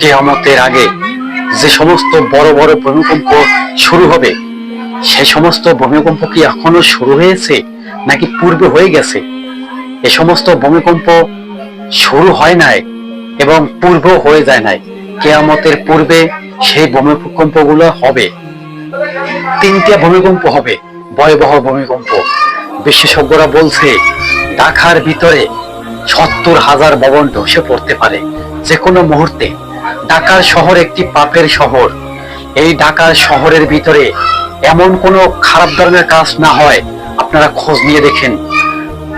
কেয়ামতের আগে যে সমস্ত বড় বড় ভূমিকম্প শুরু হবে, সে সমস্ত ভূমিকম্প কি এখনও শুরু হয়েছে নাকি পূর্বে হয়ে গেছে? এ সমস্ত ভূমিকম্প শুরু হয় নাই এবং পূর্ব হয়ে যায় নাই। কেয়ামতের পূর্বে সেই ভূমিকম্পগুলো হবে। তিনটা ভূমিকম্প হবে, ভয়াবহ ভূমিকম্প। বিশেষজ্ঞরা বলছে, ঢাকার ভিতরে সত্তর হাজার ভবন ধসে পড়তে পারে। যে কোনো মুহূর্তে ঢাকার শহর একটি পাপের শহর। এই ঢাকার শহরের ভিতরে এমন কোনো খারাপ ধরনের কাজ না হয়, আপনারা খোঁজ নিয়ে দেখেন।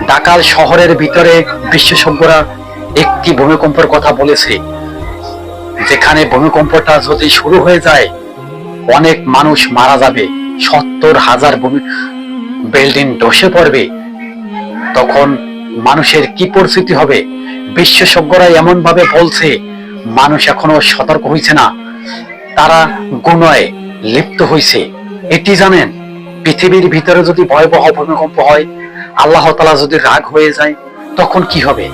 ঢাকার শহরের ভিতরে বিশেষজ্ঞরা একটি ভূমিকম্পের কথা বলেছে। যেখানে ভূমিকম্পটা যদি শুরু হয়ে যায়, অনেক মানুষ মারা যাবে। সত্তর হাজার ভূমি বিল্ডিং ধসে পড়বে। তখন মানুষের কি পরিস্থিতি হবে? বিশেষজ্ঞরা এমন ভাবে বলছে মানুষ এখনও সতর্ক হয়েছে না। তারা গুণয় লিপ্ত হয়েছে এটি জানেন, পৃথিবীর ভিতরে যদি ভয়াবহ ভূমিকম্প হয়, আল্লাহ তালা যদি রাগ হয়ে যায়, তখন কি হবে?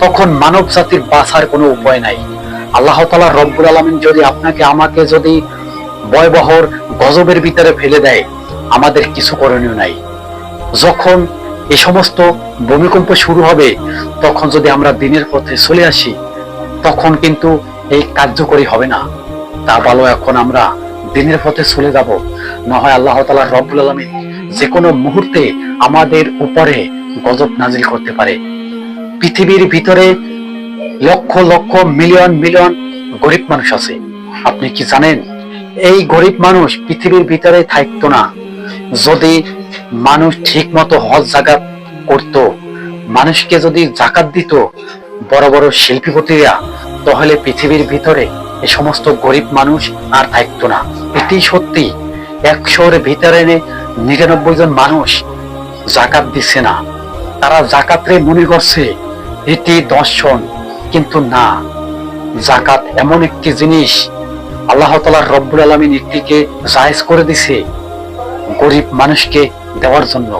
তখন মানব জাতির বাঁচার কোনো উপায় নাই। আল্লাহ তালা রব্বুল আলমিন যদি আপনাকে আমাকে যদি ভয়াবহর গজবের ভিতরে ফেলে দেয়, আমাদের কিছু করণীয় নাই। যখন এ সমস্ত ভূমিকম্প শুরু হবে, তখন যদি আমরা দিনের পথে চলে আসি তখন কিন্তু এই কার্যকরী হবে না। তা ভালো এখন আমরা দিনের পথে চলে যাব। না হয় আল্লাহ তালা রব্বুল আলমী যে কোনো মুহূর্তে আমাদের উপরে গজব নাজিল করতে পারে। পৃথিবীর ভিতরে লক্ষ লক্ষ, মিলিয়ন মিলিয়ন গরিব মানুষ আছে। আপনি কি জানেন? এই গরিব মানুষ পৃথিবীর ভিতরে থাকতো না। যদি মানুষ ঠিক মতো হজ, জাকাত করত, মানুষকে যদি জাকাত দিত, বড় বড় শিল্পীপতিরা তাহলে পৃথিবীর ভিতরে এই সমস্ত গরিব মানুষ আর থাকতো না। এটি সত্যি, একশোর ভিতরে নিরানব্বই জন মানুষ জাকাত দিচ্ছে না। তারা জাকাতরে মনে করছে, এটি দর্শন কিন্তু না। জাকাত এমন একটি জিনিস, আল্লাহ তালা রব্বুল আলমিন একটিকে জায়েজ করে দিছে গরিব মানুষকে দেওয়ার জন্য।